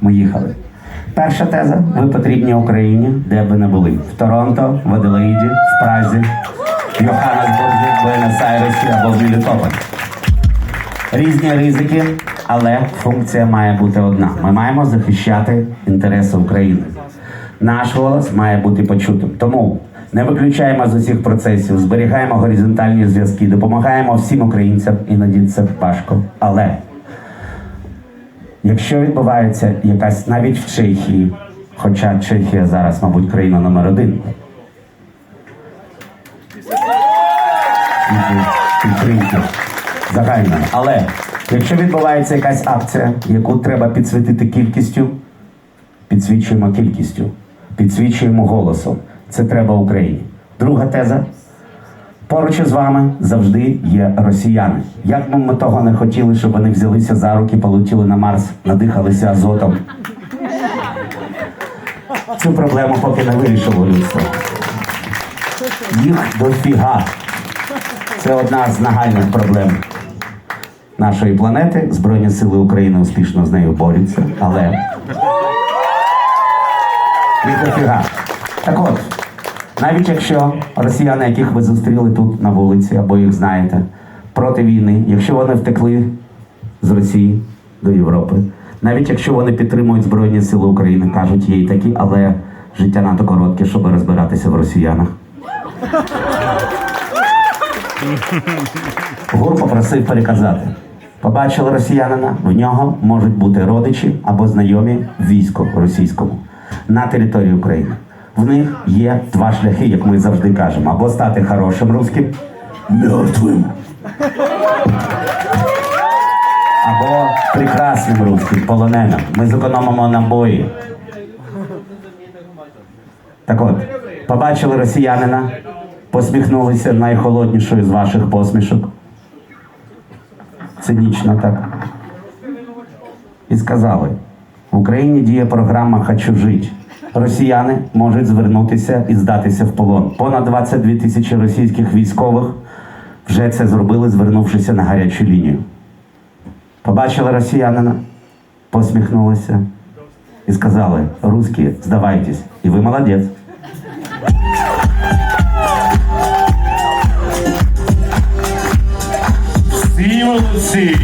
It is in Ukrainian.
Ми їхали. Перша теза: ви потрібні Україні, де б ви не були. В Торонто, в Аделаїді, в Празі, в Йоханнесбурзі, в Буенос-Айресі або в Мелітополі. Різні ризики, але функція має бути одна. Ми маємо захищати інтереси України. Наш голос має бути почутим. Тому не виключаємо з усіх процесів, зберігаємо горизонтальні зв'язки, допомагаємо всім українцям, іноді це важко. Але якщо відбувається якась навіть в Чехії, хоча Чехія зараз, мабуть, країна номер один. підтримки загальної. Але якщо відбувається якась акція, яку треба підсвітити кількістю, підсвічуємо кількістю, підсвічуємо голосом. Це треба Україні. Друга теза. Поруч із вами завжди є росіяни. Як би ми того не хотіли, щоб вони взялися за руки, полетіли на Марс, надихалися азотом. Цю проблему поки не вирішило людство. Їх дофіга. Це одна з нагальних проблем нашої планети. Збройні сили України успішно з нею борються, але їх дофіга. Так от, навіть якщо росіяни, яких ви зустріли тут на вулиці, або їх знаєте, проти війни, якщо вони втекли з Росії до Європи, навіть якщо вони підтримують Збройні Сили України, кажуть, є і такі, але життя надто коротке, щоб розбиратися в росіянах. Гур попросив переказати. Побачили росіянина, в нього можуть бути родичі або знайомі війську російському на території України. В них є два шляхи, як ми завжди кажемо, або стати хорошим русським, мертвим. Або прекрасним русським, полоненим. Ми зекономимо набої. Так от, побачили росіянина, посміхнулися найхолоднішою з ваших посмішок. Цинічно так. І сказали: в Україні діє програма Хочу жити. Росіяни можуть звернутися і здатися в полон. Понад 22 тисячі російських військових вже це зробили, звернувшися на гарячу лінію. Побачили росіянина, посміхнулися і сказали: Русські, здавайтесь, і ви молодець. Всі молодці!